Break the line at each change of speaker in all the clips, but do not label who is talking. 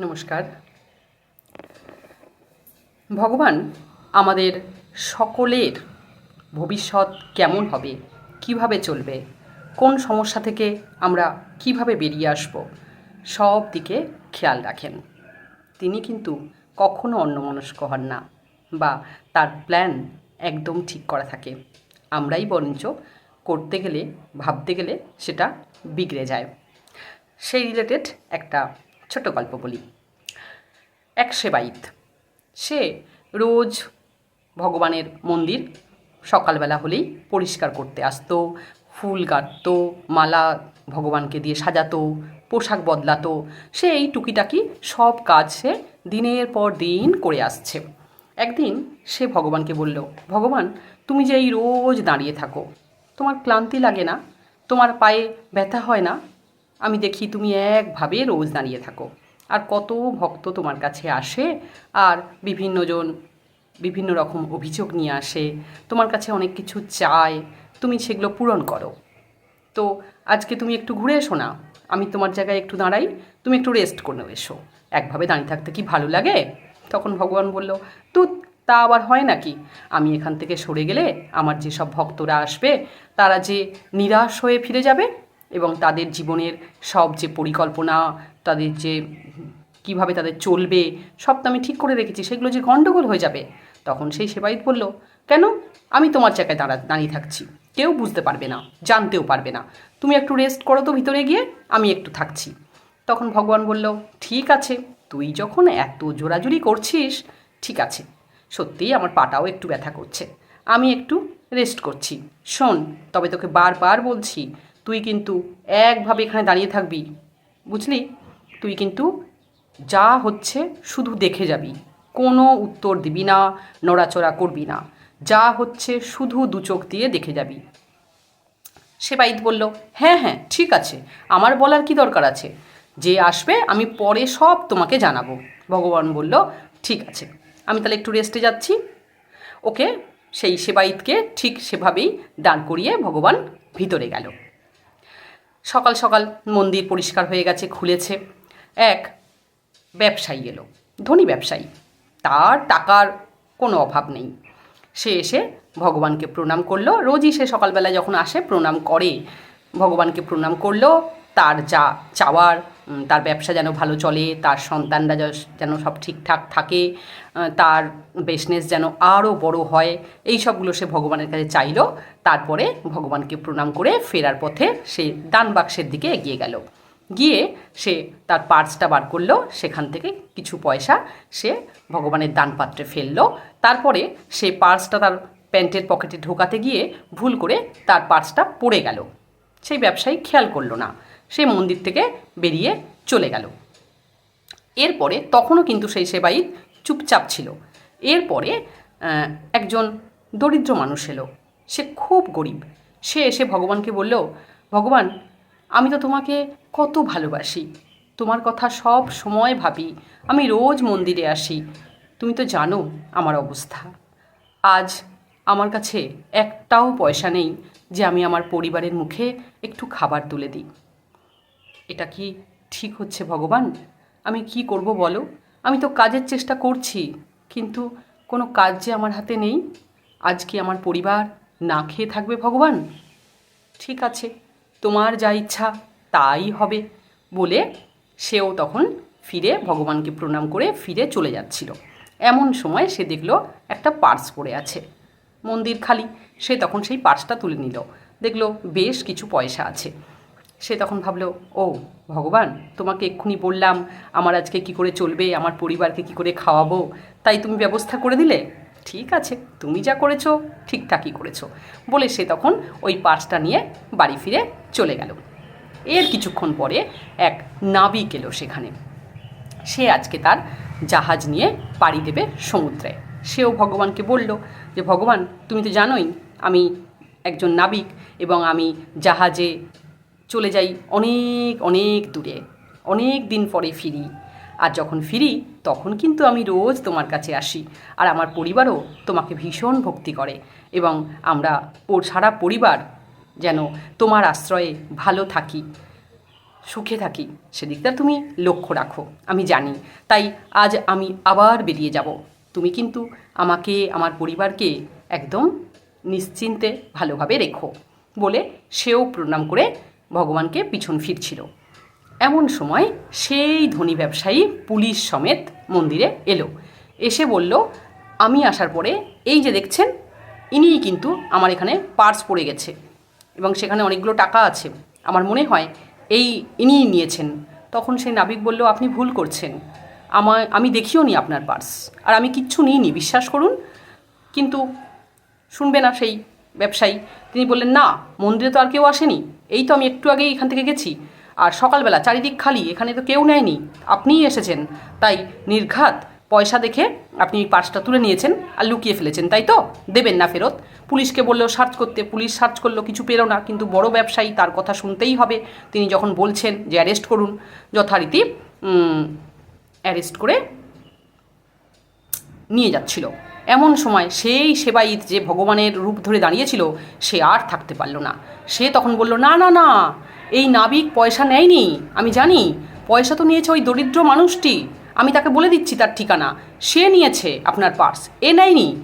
নমস্কার। ভগবান, আমাদের সকলের ভবিষ্যৎ কেমন হবে? কীভাবে চলবে? কোন সমস্যা থেকে আমরা কীভাবে বেরিয়ে আসব? সব দিকে খেয়াল রাখেন। তিনি কিন্তু কখনো অন্যমনস্ক হন না বা তার প্ল্যান একদম ঠিক করা থাকে। আমরাই বরঞ্চ করতে গেলে, ভাবতে গেলে সেটা বিগড়ে যায়। সেই রিলেটেড একটা ছোট গল্প বলি। এক সেবাইত সে রোজ ভগবানের মন্দির সকালবেলা হলেই পরিষ্কার করতে আসতো, ফুল গাঁথতো মালা ভগবানকে দিয়ে সাজাতো, পোশাক বদলাতো। সে এই টুকিটাকি সব কাজ সে দিনের পর দিন করে আসছে। একদিন সে ভগবানকে বলল, ভগবান, তুমি যে এই রোজ দাঁড়িয়ে থাকো, তোমার ক্লান্তি লাগে না? তোমার পায়ে ব্যথা হয় না? আমি দেখি তুমি একভাবে রোজ দাঁড়িয়ে থাকো। আর কত ভক্ত তোমার কাছে আসে, আর বিভিন্নজন বিভিন্ন রকম অভিযোগ নিয়ে আসে, তোমার কাছে অনেক কিছু চায়, তুমি সেগুলো পূরণ করো। তো আজকে তুমি একটু ঘুরে এসো না, আমি তোমার জায়গায় একটু দাঁড়াই, তুমি একটু রেস্ট করে এসো। একভাবে দাঁড়িয়ে থাকতে কি ভালো লাগে? তখন ভগবান বলল তো তা আবার হয় নাকি? আমি এখান থেকে সরে গেলে আমার যেসব ভক্তরা আসবে, তারা যে নিরাশ হয়ে ফিরে যাবে এবং তাদের জীবনের সব যে পরিকল্পনা, তাদের যে কীভাবে তাদের চলবে, সব তো আমি ঠিক করে রেখেছি, সেগুলো যে গণ্ডগোল হয়ে যাবে, তখন সেই সেবায়িত বলল, কেন? আমি তোমার জায়গায় দাঁড়া, দাঁড়িয়ে থাকছি। কেউ বুঝতে পারবে না, জানতেও পারবে না। তুমি একটু রেস্ট করো তো ভিতরে গিয়ে, আমি একটু থাকছি। তখন ভগবান বলল, ঠিক আছে, তুই যখন এত জোরাজুরি করছিস, ঠিক আছে, সত্যিই আমার পাটাও একটু ব্যথা করছে। আমি একটু রেস্ট করছি। শোন, তবে তোকে বারবার বলছি তুই কিন্তু একভাবে এখানে দাঁড়িয়ে থাকবি, বুঝলি? তুই কিন্তু যা হচ্ছে শুধু দেখে যাবি, কোনো উত্তর দিবি না, নড়াচড়া করবি না। যা হচ্ছে শুধু দু চোখ দিয়ে দেখে যাবি। সেবাইত বলল হ্যাঁ হ্যাঁ ঠিক আছে, আমার বলার কি দরকার আছে? যে আসবে, আমি পরে সব তোমাকে জানাব। ভগবান বলল, ঠিক আছে, আমি তাহলে একটু রেস্টে যাচ্ছি। ওকে, সেই সেবাইতকে ঠিক সেভাবেই দাঁড় করিয়ে ভগবান ভিতরে গেল। সকাল সকাল মন্দির পরিষ্কার হয়ে গেছে, খুলেছে। এক, ব্যবসায়ী এলো, ধনী ব্যবসায়ী। তার টাকার কোনো অভাব নেই। সে এসে ভগবানকে প্রণাম করল। রোজই সে সকালবেলা যখন আসে, প্রণাম করে। ভগবানকে প্রণাম করল। তার যা চাওয়ার তার ব্যবসা যেন ভালো চলে, তার সন্তানরা যেন সব ঠিকঠাক থাকে তার বিজনেস যেন আরও বড় হয়, এই সবগুলো সে ভগবানের কাছে চাইলো। তারপরে ভগবানকে প্রণাম করে ফেরার পথে সে দান বাক্সের দিকে এগিয়ে গেল। গিয়ে সে তার পার্সটা বার করল, সেখান থেকে কিছু পয়সা সে ভগবানের দানপাত্রে ফেলল। তারপরে সে পার্সটা তার প্যান্টের পকেটে ঢোকাতে গিয়ে ভুল করে তার পার্সটা পড়ে গেল। সেই ব্যবসায়ী খেয়াল করল না। সে মন্দির থেকে বেরিয়ে চলে গেল। এরপরে তখনও কিন্তু সেই সেবাই চুপচাপ ছিল। এরপরে একজন দরিদ্র মানুষ এলো। সে খুব গরিব। সে এসে ভগবানকে বলল, ভগবান, আমি তো তোমাকে কত ভালোবাসি। তোমার কথা সব সময় ভাবি। আমি রোজ মন্দিরে আসি। তুমি তো জানো আমার অবস্থা। আজ আমার কাছে একটাও পয়সা নেই যে আমি আমার পরিবারের মুখে একটু খাবার তুলে দিই। এটা কি ঠিক হচ্ছে ভগবান? আমি কি করব বলো? আমি তো কাজের চেষ্টা করছি, কিন্তু কোনো কাজ যে আমার হাতে নেই, আজ কি আমার পরিবার না খেয়ে থাকবে ভগবান? ঠিক আছে, তোমার যা ইচ্ছা তাই হবে বলে সেও তখন ফিরে ভগবানকে প্রণাম করে ফিরে চলে যাচ্ছিল। এমন সময় সে দেখল একটা পার্স পড়ে আছে। মন্দির খালি, সে তখন সেই পার্সটা তুলে নিল। দেখল বেশ কিছু পয়সা আছে। সে তখন ভাবলো, ও, ভগবান, তোমাকে এক্ষুনি বললাম, আমার আজকে কি করে চলবে, আমার পরিবারকে কি করে খাওয়াবো, তাই তুমি ব্যবস্থা করে দিলে? ঠিক আছে, তুমি যা করেছ ঠিকঠাকই করেছ, বলে সে তখন ওই পার্সটা নিয়ে বাড়ি ফিরে চলে গেল। এর কিছুক্ষণ পরে এক নাবিক এলো সেখানে। সে আজকে তার জাহাজ নিয়ে পাড়ি দেবে সমুদ্রে। সেও ভগবানকে বলল যে, ভগবান, তুমি তো জানোই, আমি একজন নাবিক এবং আমি জাহাজে চলে যাই অনেক অনেক দূরে, অনেক দিন পরে ফিরি। আর যখন ফিরি, তখন কিন্তু আমি রোজ তোমার কাছে আসি আর আমার পরিবারও তোমাকে ভীষণ ভক্তি করে এবং আমরা সারা পরিবার যেন তোমার আশ্রয়ে ভালো থাকি, সুখে থাকি, সেদিকটা তুমি লক্ষ্য রাখো, আমি জানি। তাই আজ আমি আবার বেরিয়ে যাব। তুমি কিন্তু আমাকে, আমার পরিবারকে একদম নিশ্চিন্তে ভালোভাবে রেখো বলে সেও প্রণাম করে ভগবানকে পিছন ফিরছিল। এমন সময় সেই ধনী ব্যবসায়ী পুলিশ সমেত মন্দিরে এলো। এসে বলল, আমি আসার পরে এই যে দেখছেন, ইনিই কিন্তু আমার এখানে পার্স পড়ে গেছে এবং সেখানে অনেকগুলো টাকা আছে। আমার মনে হয় এই ইনিই নিয়েছেন। তখন সেই নাবিক বলল, আপনি ভুল করছেন। আমার আমি দেখিও নি আপনার পার্স। আর আমি কিচ্ছু নিইনি, বিশ্বাস করুন। কিন্তু শুনবে না সেই ব্যবসায়ী। তিনি বললেন, না, মন্দিরে তো আর কেউ আসেনি। এই তো আমি একটু আগেই এখান থেকে গেছি। আর সকালবেলা চারিদিক খালি, এখানে তো কেউ নেয়নি। আপনিই এসেছেন। তাই নির্ঘাত পয়সা দেখে আপনি পার্সটা তুলে নিয়েছেন আর লুকিয়ে ফেলেছেন, তাই তো? দেবেন না ফেরত। পুলিশকে বললেও সার্চ করতে, পুলিশ সার্চ করল কিছু পেল না। কিন্তু বড় ব্যবসায়ী, তার কথা শুনতেই হবে। তিনি যখন বলছেন যে, অ্যারেস্ট করুন। যথারীতি অ্যারেস্ট করে নিয়ে যাচ্ছিল। এমন সময় সেই সেবাইত যে ভগবানের রূপ ধরে দাঁড়িয়েছিল, সে আর থাকতে পারল না। সে তখন বলল, না না না, এই নাবিক পয়সা নেয়নি। আমি জানি, পয়সা তো নিয়েছে ওই দরিদ্র মানুষটি। আমি তাকে বলে দিচ্ছি তার ঠিকানা। সে নিয়েছে আপনার পার্স, এ নেয়নি।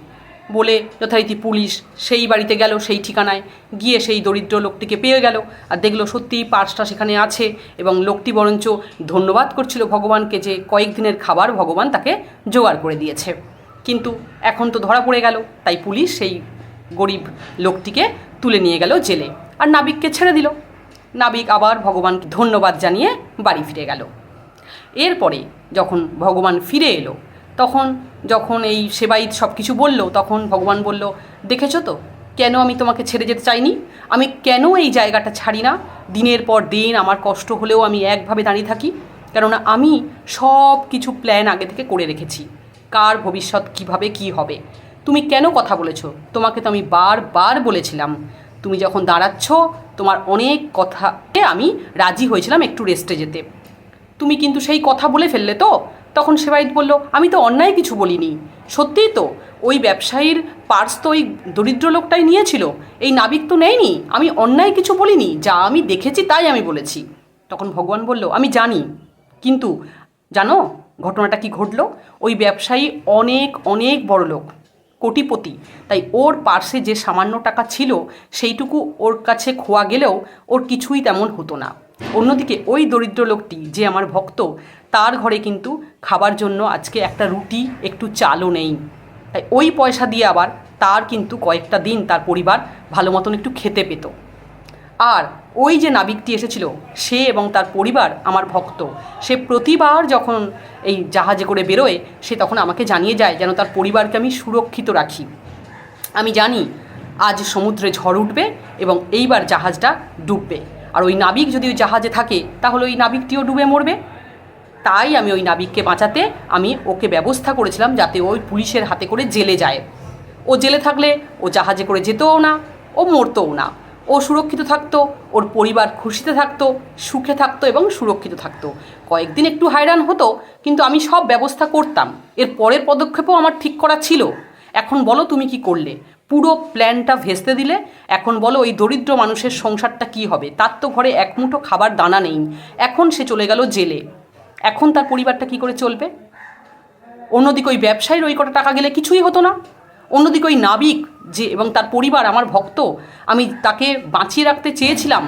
বলে যথারীতি পুলিশ সেই বাড়িতে গেল সেই ঠিকানায়। গিয়ে সেই দরিদ্র লোকটিকে পেয়ে গেল আর দেখল সত্যিই পার্সটা সেখানে আছে এবং লোকটি বরঞ্চ ধন্যবাদ করছিল ভগবানকে যে কয়েকদিনের খাবার ভগবান তাকে জোগাড় করে দিয়েছে। কিন্তু এখন তো ধরা পড়ে গেল, তাই পুলিশ সেই গরিব লোকটিকে তুলে নিয়ে গেল জেলে আর নাবিককে ছেড়ে দিল। নাবিক আবার ভগবানকে ধন্যবাদ জানিয়ে বাড়ি ফিরে গেল। এরপরে যখন ভগবান ফিরে এলো, তখন যখন এই সেবাইত সব কিছু বলল, তখন ভগবান বলল, দেখেছ তো, কেন আমি তোমাকে ছেড়ে যেতে চাইনি? আমি কেন এই জায়গাটা ছাড়ি না? দিনের পর দিন আমার কষ্ট হলেও আমি একভাবে দাঁড়িয়ে থাকি। কেননা আমি সব কিছু প্ল্যান আগে থেকে করে রেখেছি। কার ভবিষ্যৎ কীভাবে কি হবে? তুমি কেন কথা বলেছ? তোমাকে তো আমি বারবার বলেছিলাম। তুমি যখন দাঁড়াচ্ছ, তোমার অনেক কথাতে আমি রাজি হয়েছিলাম একটু রেস্টে যেতে। তুমি কিন্তু সেই কথা বলে ফেললে তো? তখন সেবাইত বলল, আমি তো অন্যায় কিছু বলিনি। সত্যিই তো, ওই ব্যবসায়ীর পার্স তো ওই দরিদ্র লোকটাই নিয়েছিল। এই নাবিক তো নেয়নি। আমি অন্যায় কিছু বলিনি। যা আমি দেখেছি তাই আমি বলেছি। তখন ভগবান বলল, আমি জানি। কিন্তু জানো ঘটনাটা কি ঘটলো? ওই ব্যবসায়ী অনেক অনেক বড় লোক, কোটিপতি। তাই ওর পার্সে যে সামান্য টাকা ছিল, সেইটুকু ওর কাছে খোয়া গেলেও ওর কিছুই তেমন হতো না। অন্যদিকে ওই দরিদ্র লোকটি, যে আমার ভক্ত, তার ঘরে কিন্তু খাবার জন্য আজকে একটা রুটি, একটু চালও নেই। তাই ওই পয়সা দিয়ে আবার তার কিন্তু কয়েকটা দিন তার পরিবার ভালো মতন একটু খেতে পেত। আর ওই যে নাবিকটি এসেছিল, সে এবং তার পরিবার আমার ভক্ত। সে প্রতিবার যখন এই জাহাজে করে বেরোয়, সে তখন আমাকে জানিয়ে যায় যেন তার পরিবারকে আমি সুরক্ষিত রাখি। আমি জানি আজ সমুদ্রে ঝড় উঠবে এবং এইবার জাহাজটা ডুববে। আর ওই নাবিক যদি ওই জাহাজে থাকে, তাহলে ওই নাবিকটিও ডুবে মরবে। তাই আমি ওই নাবিককে বাঁচাতে আমি ওকে ব্যবস্থা করেছিলাম যাতে ওই পুলিশের হাতে করে জেলে যায়। ও জেলে থাকলে ও জাহাজে করে যেতও না, ও মরতও না। ও সুরক্ষিত থাকতো, ওর পরিবার খুশিতে থাকতো, সুখে থাকতো এবং সুরক্ষিত থাকতো। কয়েকদিন একটু হায়রান হতো, কিন্তু আমি সব ব্যবস্থা করতাম। এর পরের পদক্ষেপও আমার ঠিক করা ছিল। এখন বলো তুমি কি করলে? পুরো প্ল্যানটা ভেস্তে দিলে? এখন বলো ওই দরিদ্র মানুষের সংসারটা কি হবে? তার তো ঘরে এক মুঠো খাবার দানা নেই। এখন সে চলে গেল জেলে। এখন তার পরিবারটা কি করে চলবে? অন্যদিকে ওই ব্যবসায়ীর ওই কটা টাকা গেলে কিছুই হতো না। অন্যদিকে ওই নাবিক যে, এবং তার পরিবার, আমার ভক্ত, আমি তাকে বাঁচিয়ে রাখতে চেয়েছিলাম।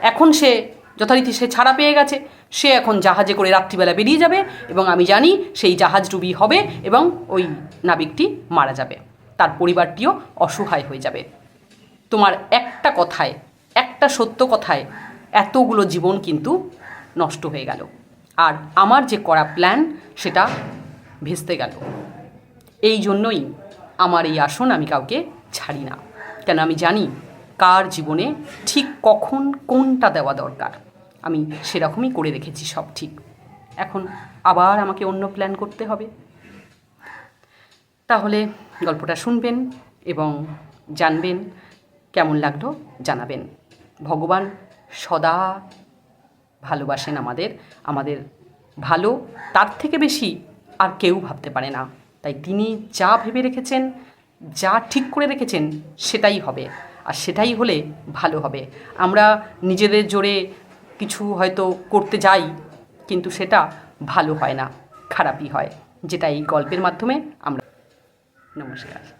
এখন সে যথারীতি সে ছাড়া পেয়ে গেছে। সে এখন জাহাজে করে রাত্রিবেলা বেরিয়ে যাবে এবং আমি জানি সেই জাহাজ ডুবি হবে এবং ওই নাবিকটি মারা যাবে। তার পরিবারটিও অসহায় হয়ে যাবে। তোমার একটা কথায়, একটা সত্য কথায় এতগুলো জীবন কিন্তু নষ্ট হয়ে গেল। আর আমার যে করা প্ল্যান সেটা ভেস্তে গেল। এই জন্যই আমার এই আসন আমি কাউকে ছাড়ি না। কেন আমি জানি কার জীবনে ঠিক কখন কোনটা দেওয়া দরকার। আমি সেরকমই করে রেখেছি সব ঠিক। এখন আবার আমাকে অন্য প্ল্যান করতে হবে। তাহলে গল্পটা শুনবেন এবং জানবেন, কেমন লাগল জানাবেন। ভগবান সদা ভালোবাসেন আমাদের। আমাদের ভালো তার থেকে বেশি আর কেউ ভাবতে পারে না। তাই তিনি যা ভেবে রেখেছেন, যা ঠিক করে রেখেছেন, সেটাই হবে। আর সেটাই হলে ভালো হবে। আমরা নিজেদের জোরে কিছু হয়তো করতে যাই, কিন্তু সেটা ভালো হয় না, খারাপই হয়। যেটা এই গল্পের মাধ্যমে আমরা নমস্কার।